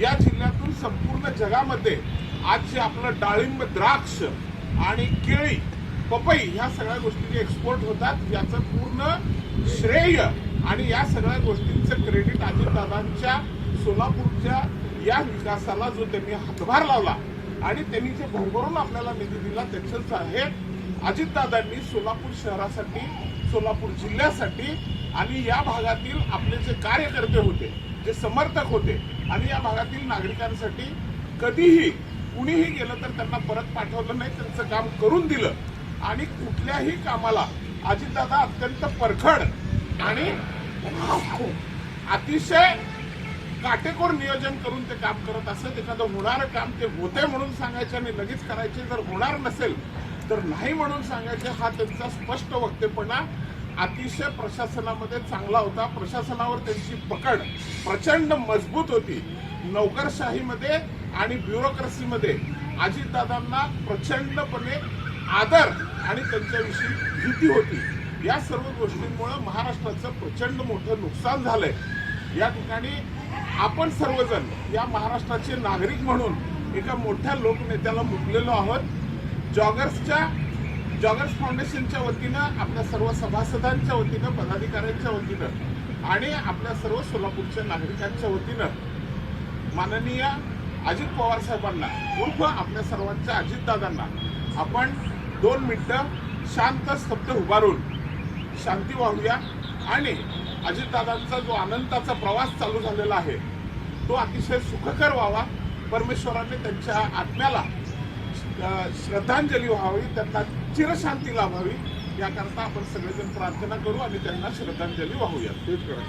या जिल्ह्यातून संपूर्ण जगामध्ये आज जे आपलं डाळिंब द्राक्ष आणि केळी पपई ह्या सगळ्या गोष्टी एक्सपोर्ट होतात. याचं पूर्ण श्रेय आणि या सगळ्या गोष्टींचं क्रेडिट अजितदादांच्या सोलापूरच्या या विकासाला जो त्यांनी हातभार लावला आणि त्यांनी जे भरभरून आपल्याला निधी दिला त्याचंच आहे अजितदादांनी सोलापूर शहरासाठी सोलापूर जिल्ह्यासाठी आणि या भागातील आपले जे कार्यकर्ते होते जे समर्थक होते आणि या भागातील नागरिकांसाठी कधीही कुणीही गेलं तर त्यांना परत पाठवलं नाही त्यांचं काम करून दिलं. आणि कुठल्याही कामाला अजितदादा अत्यंत परखड आणि अतिशय काटेकोर नियोजन करून ते काम करत असत. एखादं होणारं काम ते होते म्हणून सांगायचे आणि लगेच करायचे. जर होणार नसेल तर नाही म्हणून सांगायचे हा त्यांचा स्पष्ट वक्तेपणा अतिशय प्रशासनामध्ये चांगला होता. प्रशासनावर त्यांची पकड प्रचंड मजबूत होती. नोकरशाहीमध्ये आणि ब्युरोक्रसीमध्ये अजितदादांना प्रचंडपणे आदर आणि त्यांच्याविषयी भीती होती. या सर्व गोष्टींमुळं महाराष्ट्राचं प्रचंड मोठं नुकसान झालंय. या ठिकाणी आपण सर्वजण या महाराष्ट्राचे नागरिक म्हणून एका मोठ्या लोकनेत्याला मुकलेलो आहोत. जॉगर्सच्या जॉगर्स फाउंडेशनच्या वतीनं आपल्या सर्व सभासदांच्या वतीनं पदाधिकाऱ्यांच्या वतीनं आणि आपल्या सर्व सोलापूरच्या नागरिकांच्या वतीनं माननीय अजित पवार साहेबांना उर्फ आपल्या सर्वांच्या अजितदादांना आपण दोन मिनटं शांत स्तब्ध उभारून शांती वाहूया आणि अजितदादांचा जो आनंदाचा प्रवास चालू झालेला आहे तो अतिशय सुखकर व्हावा. परमेश्वराने त्यांच्या आत्म्याला श्रद्धांजली व्हावी त्यांना चिरशांती लाभावी याकरता आपण सगळेजण प्रार्थना करू आणि त्यांना श्रद्धांजली वाहूया